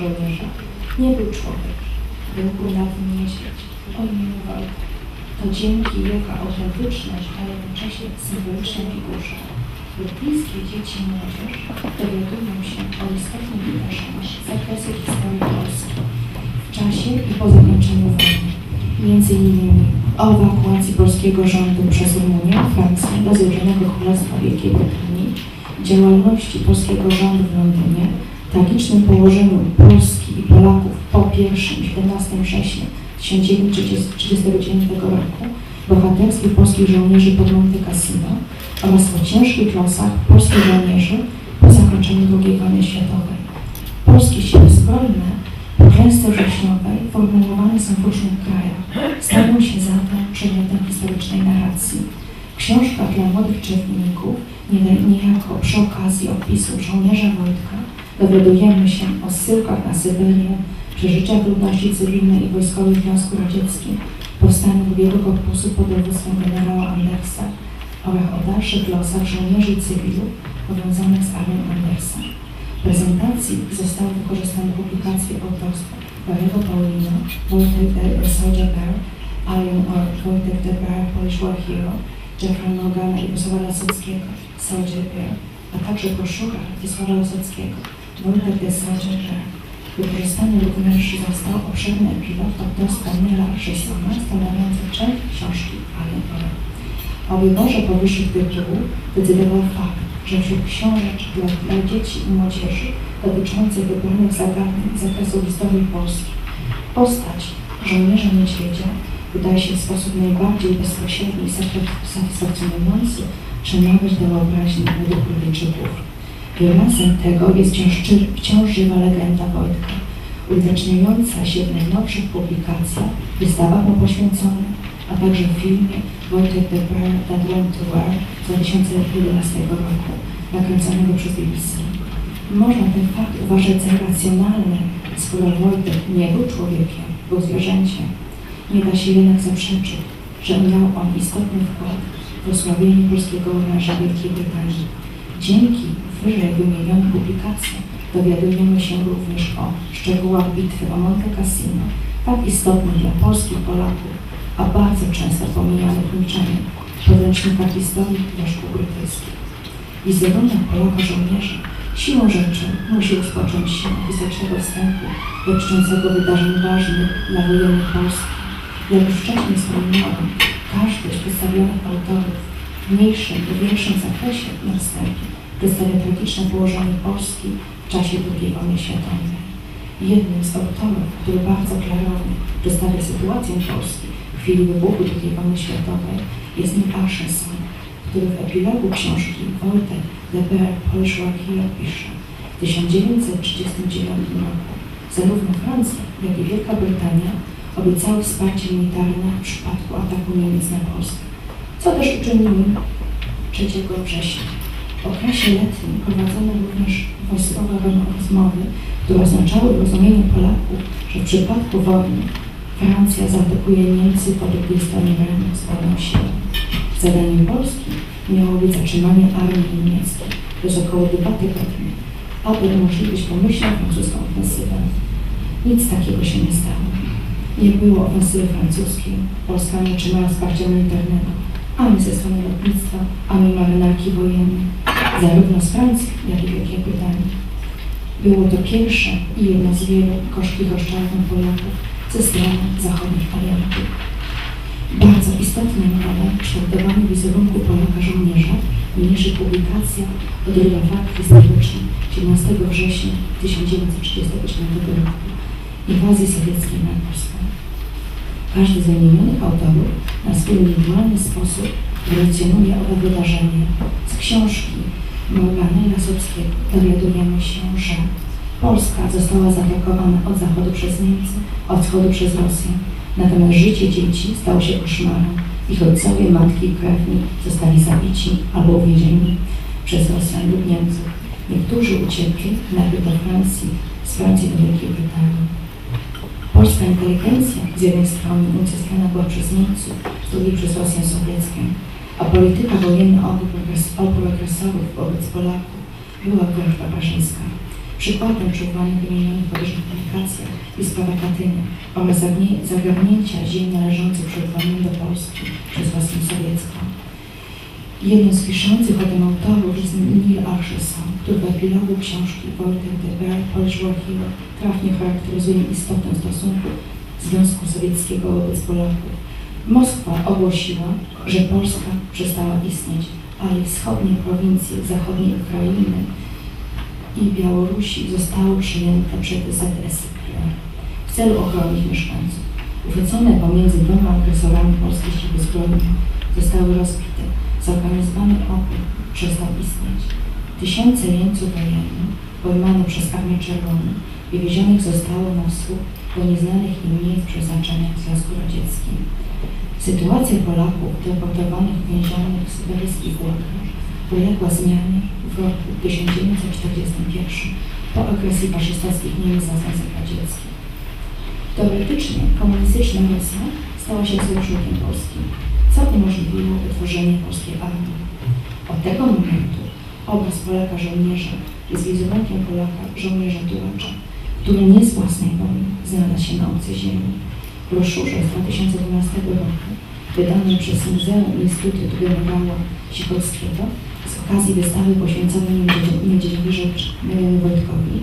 żołnierza nie był człowiek, był brunatny niedźwiedź o imieniu Wojtek. To dzięki jego autentyczność, a jednocześnie symbolicznej figurze brytyjskie dzieci i młodzież dowiadują się o istotnych wydarzeniach z zakresu historii Polski w czasie i po zakończeniu wojny. Między innymi o ewakuacji polskiego rządu przez Rumunię, Francję do Zjednoczonego Królestwa Wielkiej Brytanii, działalności polskiego rządu w Londynie, tragicznym położeniu Polski i Polaków po 1 i 17 września 1939 roku, bohaterskich polskich żołnierzy pod Monte Cassino oraz o ciężkich losach polskich żołnierzy po zakończeniu II wojny światowej. Polskie siły zbrojne po klęsce wrześniowej formułowane są w różnych krajach. Stają się zatem przedmiotem historycznej narracji. W książkach dla młodych czytelników, nie- niejako przy okazji opisu żołnierza Wojtka, dowiadujemy się o zsyłkach na Syberię, przeżyciach ludności cywilnej i wojskowej w Związku Radzieckim, powstaniu drugiego korpusu pod dowództwem generała Andersa oraz o dalszych losach żołnierzy cywilów powiązanych z armią Andersa. W prezentacji zostały wykorzystane publikacje autorstwa Barry'ego Paulina, Wojtek Soldier Bear, Iron Ore, Wojtek the Bear, Polish War Hero, Jeffrey Nogana i Wysława Lasockiego, Soldier Bear, a także broszura Wysława Lasockiego, Wojtek the Soldier Bear. Wykorzystany również został obszerny epilog autorstwa Nela Szejsona stanowiący część książki Ore. O wyborze powyższych tytułów decydował fakt, że wśród książek dla, dla dzieci i młodzieży dotyczących wybranych zagadnień z zakresu historii Polski postać żołnierza niedźwiedzia wydaje się w sposób najbardziej bezpośredni i satys- satysfakcjonujący, nawet do wyobraźni według Brytyjczyków. Wyrazem tego jest wciąż, żywa legenda Wojtka, uwidaczniająca się w najnowszych publikacjach, wystawach mu poświęconych, a także w filmie Wojtek the Bear That Went to War z 2011 roku, nakręconego przez BBC. Można ten fakt uważać za racjonalny, skoro Wojtek nie był człowiekiem, był zwierzęciem. Nie da się jednak zaprzeczyć, że miał on istotny wkład w osłabienie polskiego oręża Wielkiej Brytanii. Dzięki wyżej wymienionym publikacjom dowiadujemy się również o szczegółach bitwy o Monte Cassino, tak istotnych dla polskich Polaków, a bardzo często pomijanych milczeniem w podręcznikach historii dla szkół brytyjskich. Wizerunek Polaka żołnierza siłą rzeczy musi rozpocząć się od historycznego wstępu dotyczącego wydarzeń ważnych dla wojennych Polski. Jak już wcześniej wspomniałem, każdy z przedstawionych autorów w mniejszym lub większym zakresie na wstępie przedstawia tragiczne położenie Polski w czasie II wojny światowej. Jednym z autorów, który bardzo klarownie przedstawia sytuację Polski w chwili wybuchu II wojny światowej jest Nick Ashenson, który w epilogu książki Wojtek The Bear Polish War pisze w 1939 roku zarówno Francja, jak i Wielka Brytania obiecały wsparcie militarne w przypadku ataku Niemiec na Polskę, co też uczynili 3 września. W okresie letnim prowadzono również wojskowe rozmowy, które oznaczały w rozumieniu Polaków, że w przypadku wojny Francja zaatakuje Niemcy po drugiej stronie Renu z pełną siłą. Zadaniem Polski miało być zatrzymanie armii niemieckiej przez około dwa tygodnie, aby umożliwić pomyślną francuską ofensywę. Nic takiego się nie stało. Nie było ofensywy francuskiej, Polska nie otrzymała wsparcia militarnego, ani ze strony lotnictwa, ani marynarki wojennej, zarówno z Francji, jak i Wielkiej Brytanii. Było to pierwsze i jedno z wielu gorzkich oszczędnych Polaków ze strony zachodnich aliantów. Bardzo istotną rolę w kształtowaniu wizerunku Polaka żołnierza mniejszych publikacja odgrywa fakt historyczny 17 września 1939 roku inwazji sowieckiej na Polskę. Każdy z wymienionych autorów na swój indywidualny sposób relacjonuje owe wydarzenie. Z książki Morgana Lasowskiego dowiadujemy się, że Polska została zaatakowana od zachodu przez Niemcy, od wschodu przez Rosję. Natomiast życie dzieci stało się koszmarem. Ich ojcowie, matki i krewni zostali zabici albo uwięzieni przez Rosjan lub Niemców. Niektórzy uciekli najpierw do Francji, z Francji do Wielkiej Brytanii. Polska inteligencja z jednej strony unicestwiona była przez Niemców, z drugiej przez Rosję sowiecką, a polityka wojenna obu agresorów wobec Polaków była wręcz barbarzyńska. Przykładem przy uwagi wymienionych powyżej i sprawa Katynia oraz zagarnięcia ziem należących przed wojną do Polski przez własną sowiecką. Jednym z piszących o tym autorów jest Neil Archeson, który w epilogu książki Wojtek de Bear, Polish War Hero trafnie charakteryzuje istotę stosunku Związku Sowieckiego wobec Polaków. Moskwa ogłosiła, że Polska przestała istnieć, a jej wschodnie prowincje zachodniej Ukrainy i Białorusi zostały przejęte przez ZSRR w celu ochrony mieszkańców. Uchwycone pomiędzy dwoma agresorami polskie siły zbrojne zostały rozbite. Zorganizowany opór przestał istnieć. Tysiące jeńców wojennych, pojmanych przez Armię Czerwoną, wywiezionych zostało na wschód do nieznanych im miejsc przeznaczenia w Związku Radzieckim. Sytuacja Polaków deportowanych więzionych w syberyjskich łagach uległa zmianie w roku 1941 po agresji faszystowskich Niemiec na Związek Radziecki. Teoretycznie komunistyczna Rosja stała się sojusznikiem Polski, co umożliwiło wytworzenie polskiej armii. Od tego momentu obraz Polaka żołnierza jest wizerunkiem Polaka żołnierza tułacza, który nie z własnej woli znalazł się na obcej ziemi. Broszurze z 2012 roku wydanej przez Muzeum Instytut Generała Sikorskiego z okazji wystawy poświęconej Miedzie- Miedziowi Wojtkowi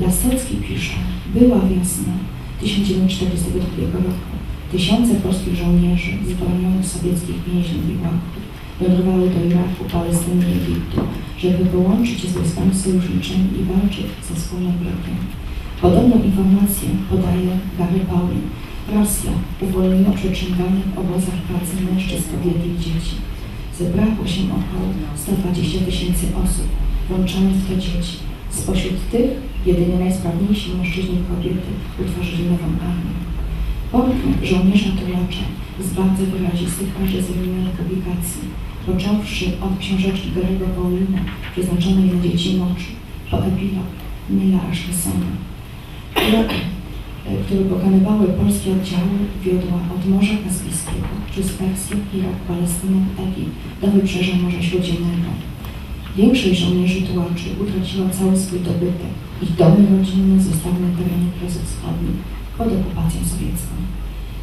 Lasocki pisze, była wiosna 1942 roku. Tysiące polskich żołnierzy zbronionych sowieckich więźniów i łaków wędrowały do Iraku, Palestyny i Egiptu, żeby połączyć się z wojskami sojuszniczymi i walczyć ze wspólnym wrogiem. Podobną informację podaje Gary Paulin. Rosja uwolniła przetrzymywanych w obozach pracy mężczyzn, kobiet i dzieci. Zebrało się około 120 tysięcy osób, włączając w to dzieci. Spośród tych jedynie najsprawniejsi mężczyźni i kobiety utworzyli nową armię. Portret żołnierza Tulacza z bardzo wyrazistych każdy z wymienionych publikacji, począwszy od książeczki Garego Paulina przeznaczonej dla dzieci moczu, po epilog Nila Ashlesona. Które pokonywały polskie oddziały, wiodła od Morza Kaspijskiego przez Persję, Irak, Palestynę, Egipt do wybrzeża Morza Śródziemnego. Większość żołnierzy tułaczy utraciła cały swój dobytek. Ich domy rodzinne zostały na terenie Wschodnich pod okupacją sowiecką.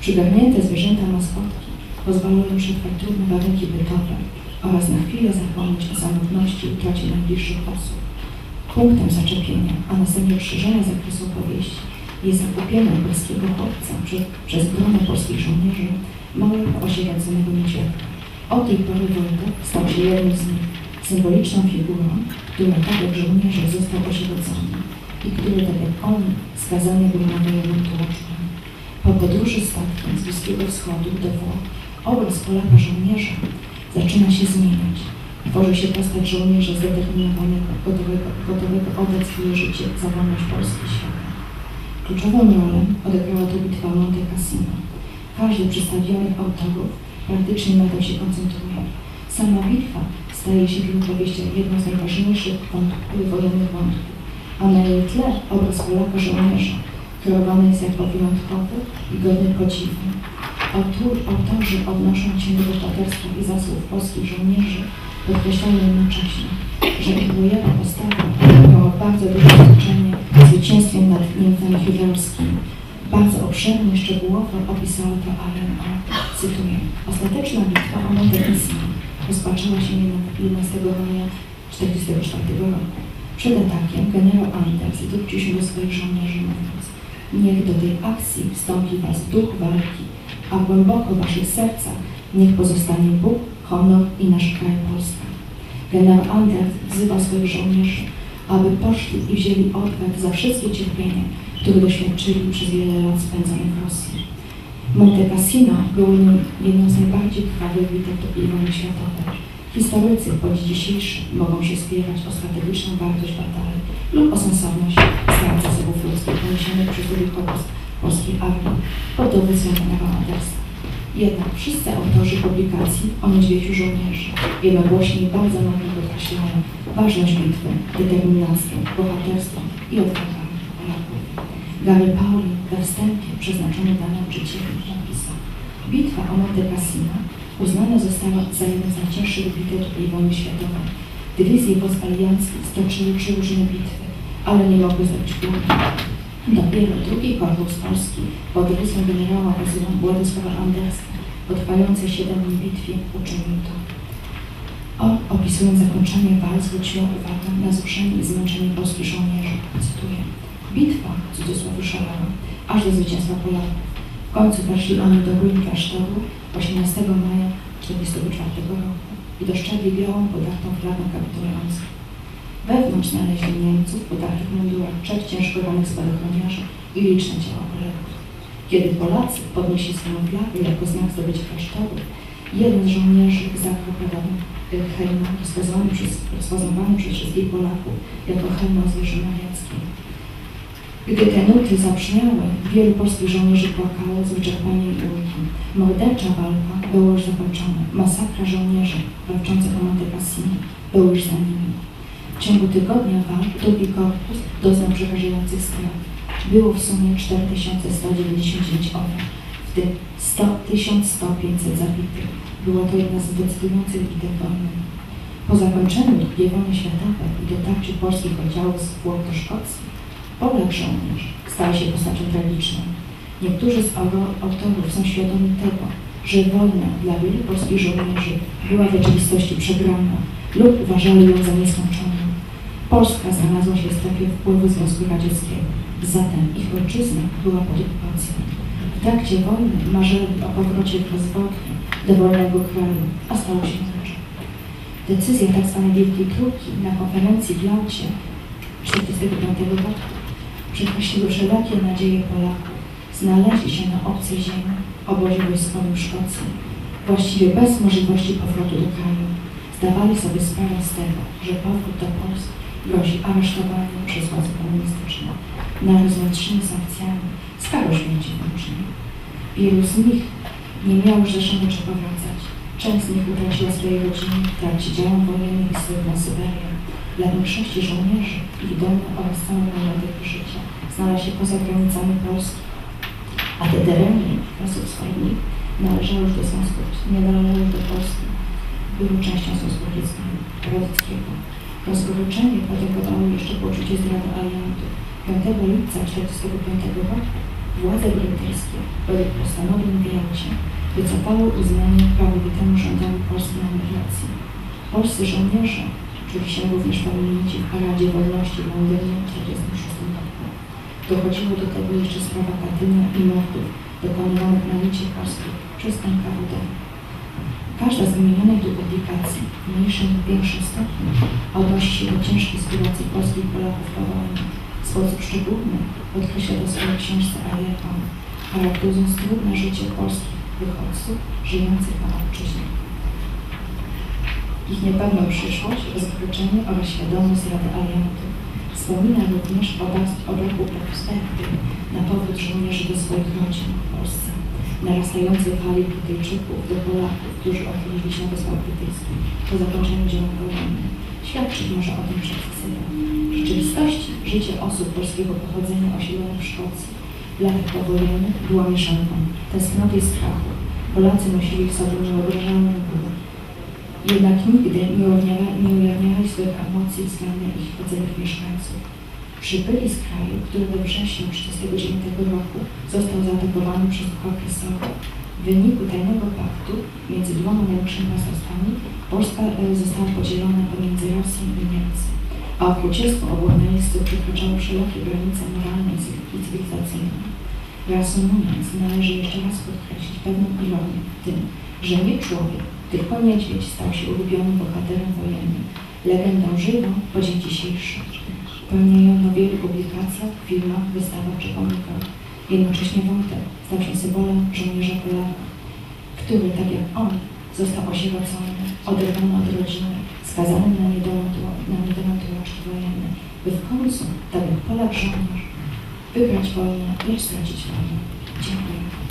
Przygarnięte zwierzęta maskotki pozwalały przetrwać trudne warunki bytowe oraz na chwilę zapomnieć o samotności i utracie najbliższych osób. Punktem zaczepienia, a następnie krzyżenia zakresu opowieści jest zakupienie polskiego chłopca przez, przez polskich żołnierzy małego osieradzonego niedźwiadka. Od tej pory Wojtek stał się jednym z nich, symboliczną figurą, która tak jak żołnierze został osierodzony i który tak jak oni skazany był na wojenną tłoczkę. Po podróży statkiem z Bliskiego Wschodu do Włoch obraz Polaka żołnierza zaczyna się zmieniać. Tworzy się postać żołnierza zdeterminowanego, gotowego, gotowego oddać swoje życie za wolność Polski świata. Kluczową rolę odegrała tu bitwa Monte Cassino. Każdy z przedstawionych autorów praktycznie na to się koncentruje. Sama bitwa staje się w opowieściach jedną z najważniejszych wątków, wątków, a na jej tle obraz Polaka żołnierza, kreowany jest jako wyjątkowy i godny podziwu. Autor, autorzy odnoszą się do bohaterstwa i zasług polskich żołnierzy, podkreślają jednocześnie, że ich bojowa postawa miała bardzo duże zwycięstwie nad Niemcami hitlerowskimi. Bardzo obszernie, szczegółowo opisała to Allen O. Cytuję. Ostateczna bitwa o Cassino rozpoczęła się jednak 11 maja 1944 roku. Przed atakiem generał Anders zwrócił się do swoich żołnierzy mówiąc Niech do tej akcji wstąpi was duch walki, a głęboko w waszych sercach niech pozostanie Bóg, honor i nasz kraj Polska. Generał Anders wzywa swoich żołnierzy, aby poszli i wzięli odwet za wszystkie cierpienia, które doświadczyli przez wiele lat spędzonych w Rosji. Monte Cassino było jedną z najbardziej krwawych bitew II wojny światowej. Historycy po dziś dzisiejszy mogą się spierać o strategiczną wartość batalii lub o sensowność strat zasobów ludzkich poniesionych przez drugi korpus polskiej armii pod dowództwem generała Andersa. Jednak wszyscy autorzy publikacji o niedźwiedziu żołnierzy jednogłośnie bardzo mocno podkreślają ważność bitwy, determinację, bohaterstwo i odwagę Polaków. Gary Paulin we wstępie przeznaczony dla nauczycieli napisał Bitwa o Monte Cassino uznana została za jedną z najcięższych bitew II wojny światowej. Dywizje postalianckie stoczyły trzy różne bitwy, ale nie mogły zabić głowy. Do Wielu drugi korpus polski pod rysem generała Władysława Andersa po trwającej 7 dni bitwie uczynił to. Opisując zakończenie walk, zwróciła uwagę na zruszenie i zmęczenie polskich żołnierzy. Cytuję. Bitwa, w cudzysłowie szalała, aż do zwycięstwa Polaków. W końcu weszli oni do ruin klasztoru 18 maja 1944 roku i dostrzegli białą podartą flagę kapitulującą. Wewnątrz znaleźli Niemców podartych mundurach, trzech ciężko rannych spadochroniarzy i liczne ciała kolegów. Kiedy Polacy podnieśli swoją flagę jako znak zdobycia klasztoru, jeden z żołnierzy prawami hejma rozpoznawany przez, rozpoznawany przez wszystkich Polaków jako hejma zwierzy mariackiej. Gdy te nuty zabrzmiały, wielu polskich żołnierzy płakało z wyczerpania i ulgi. Mordercza walka była już zakończona. Masakra żołnierzy walczących o Monte Cassino była już za nimi. W ciągu tygodnia walk drugi korpus doznał przerażających strat. Było w sumie 4199 ofiar, w tym 100 1100 zabitych. Była to jedna z decydujących bitew wojny. Po zakończeniu II wojny i dotarciu polskich oddziałów z Włoch do Szkocji, Polak żołnierz stał się postacią tragiczną. Niektórzy z autor- autorów są świadomi tego, że wojna dla wielu polskich żołnierzy była w rzeczywistości przegrana lub uważali ją za nieskończoną. Polska znalazła się w strefie wpływu Związku Radzieckiego, zatem ich ojczyzna była pod okupacją. W trakcie wojny marzyli o powrocie bezwodnie do wolnego kraju, a stało się inaczej. Decyzja tzw. Wielkiej Trójki na konferencji w Jałcie 1945 roku przekreśliły wszelakie nadzieje Polaków. Znaleźli się na obcej ziemi, obozie wojskowym Szkocji, właściwie bez możliwości powrotu do kraju. Zdawali sobie sprawę z tego, że powrót do Polski grozi aresztowaniem przez władze komunistyczne, narzędzimi sankcjami, z śmierci włącznie. Wielu z nich nie miało już do czego wracać. Część z nich utraciła swoje rodziny w trakcie działań wojennych i swoich na Syberię. Dla większości żołnierzy ich domy oraz całe majątek i życie znalazł się poza granicami Polski, a te tereny lasów swojich należały już do Związku, nie należały do Polski, były częścią Związku Radzieckiego. Rozgoryczenie potęgowało jeszcze poczucie zdrady aliantów. 5 lipca 1945 roku władze brytyjskie według postanowień w Jałcie wycofały uznanie prawowitemu rządowi Polski emigracji. Polscy żołnierze czuli się również pominięci w Paradzie Wolności w Londynie w 1946 roku. Dochodziło do tego jeszcze sprawa Katynia i mordów dokonywanych na licie polskiej przez NKWD. Każda z wymienionych tu publikacji w mniejszym lub większym stopniu odnosi się do ciężkiej sytuacji polskich Polaków po wojnie. W sposób szczególny podkreśla w swojej książce Alepan, charakteryzując trudne życie polskich wychodców żyjących na obczyźnie. Ich niepewną przyszłość, rozkroczenie oraz świadomość Rady Aliantów. Wspomina również o, o braku perspektyw na powrót żołnierzy do swoich rodzin w Polsce, narastającej fali Brytyjczyków do Polaków, którzy odwiedzili się na Wyspach Brytyjskich po zakończeniu działań wojennych. Świadczyć może o tym przepisy. W rzeczywistości życie osób polskiego pochodzenia osiedlonych w Szkocji w latach powojennych była mieszanką tęsknoty i strachu. Polacy nosili w sobie niewyobrażalny ból. Jednak nigdy nie ujawniali, swoich emocji względem ich chodzonych mieszkańców. Przybyli z kraju, który we wrześniu 1939 roku został zaatakowany przez Sowiet. W wyniku tajnego paktu między dwoma największymi państwami Polska e, została podzielona pomiędzy Rosją i Niemcy, a okrucieństwo obu miejscu przekraczało wszelkie granice moralne i cywi- i cywilizacyjne. Reasumując, należy jeszcze raz podkreślić pewną ironię w tym, że nie człowiek, tylko niedźwiedź stał się ulubionym bohaterem wojennym, legendą żywą po dzień dzisiejszy. Pełniają w wielu publikacjach, filmach, wystawach czy pomnikach. Jednocześnie stał się symbolem żołnierza Polaka, który, tak jak on, został osierocony, oderwany od rodziny, skazany na niedolądłości wojenne, by w końcu, tak jak Polak żołnierz, wygrać wojnę, lecz stracić wojnę. Dziękuję.